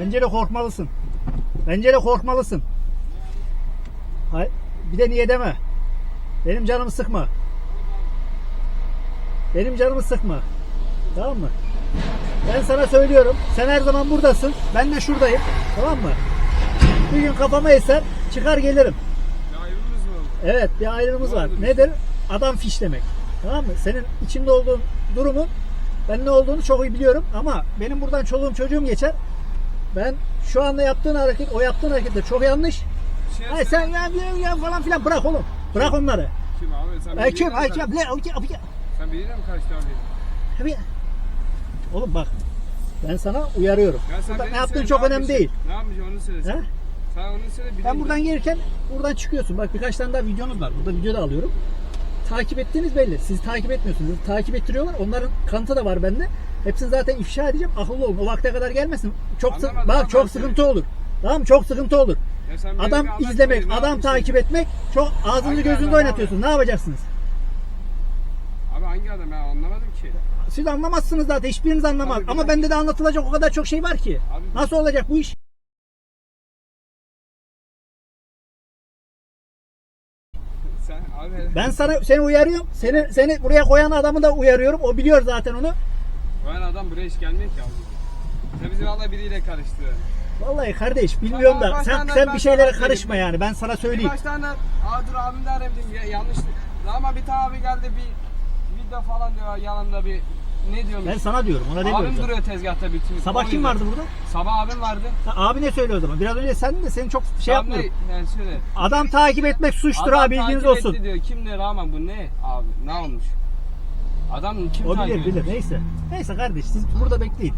Bence de korkmalısın. Bence de korkmalısın. Hay, bir de niye deme. Benim canımı sıkma. Benim canımı sıkma. Tamam mı? Ben sana söylüyorum. Sen her zaman buradasın. Ben de şuradayım. Tamam mı? Bir gün kafama eser. Çıkar gelirim. Ya ayrılırız mı oğlum? Evet bir ayrılığımız Ne var. oldu bir Nedir? Adam fiş demek. Tamam mı? Senin içinde olduğun durumun ben ne olduğunu çok iyi biliyorum ama benim buradan çoluğum çocuğum geçer. Ben şu anda yaptığın hareket, o yaptığın hareket de çok yanlış. Şey Ay sen ya, ya, ya falan filan bırak oğlum. Bırak onları. Kim abi? Sen biriyle kim? Ay kim? O- Sen biriyle mi karıştın abi? Tabii. Oğlum bak. Ben sana uyarıyorum. Ya sen Burada ne yaptığın çok ne önemli yapmışsın? değil. Ne yapmış onu söyle. He? Sen onu söyle Ben buradan gelirken buradan çıkıyorsun. Bak birkaç tane daha videonuz var. Burada video da alıyorum. Takip ettiğiniz belli. Siz takip etmiyorsunuz. Takip ettiriyorlar. Onların kanıtı da var bende. Hepsini zaten ifşa edeceğim. Akıllı olun. O vakte kadar gelmesin. Çok Anlamadım bak çok sıkıntı olur. Tamam çok sıkıntı olur. Adam izlemek, adam yapmışsın? takip etmek çok ağzınızı Hangi gözünüzü adam oynatıyorsunuz. Ne yapacaksınız? Abi hangi adam ben anlamadım ki. Siz anlamazsınız zaten. Hiçbiriniz anlamaz. Abi Ama bende de anlatılacak o kadar çok şey var ki. Abi Nasıl olacak bu iş? Sen abi Ben sana seni uyarıyorum. Seni seni buraya koyan adamı da uyarıyorum. O biliyor zaten onu. ben adam buraya hiç gelmiyor ki abi. Sen bizi valla biriyle karıştı. Vallahi kardeş bilmiyorum da sen baştan sen ben bir şeylere sana karışma söyleyeyim. yani. Ben sana söyleyeyim. baştan da Aa, dur abim de ya, yanlış. Ama bir tane abi geldi bir video falan diyor yanında bir ne diyormuş. Ben sana diyorum. Ona demiyorum. abim duruyor tezgahta bütün. Sabah kim vardı burada? Sabah abim vardı. Ha, abi ne söylüyor o zaman? Biraz önce sen de seni çok şey Tam yapmıyorum. ne- Yani şöyle. Adam takip etmek suçtur Adam abi bilginiz takip olsun. etti diyor. Kim ne Rahman bu ne abi ne olmuş? Adam kim O takip bilir ediyor? bilir neyse. Neyse kardeş siz burada bekleyin.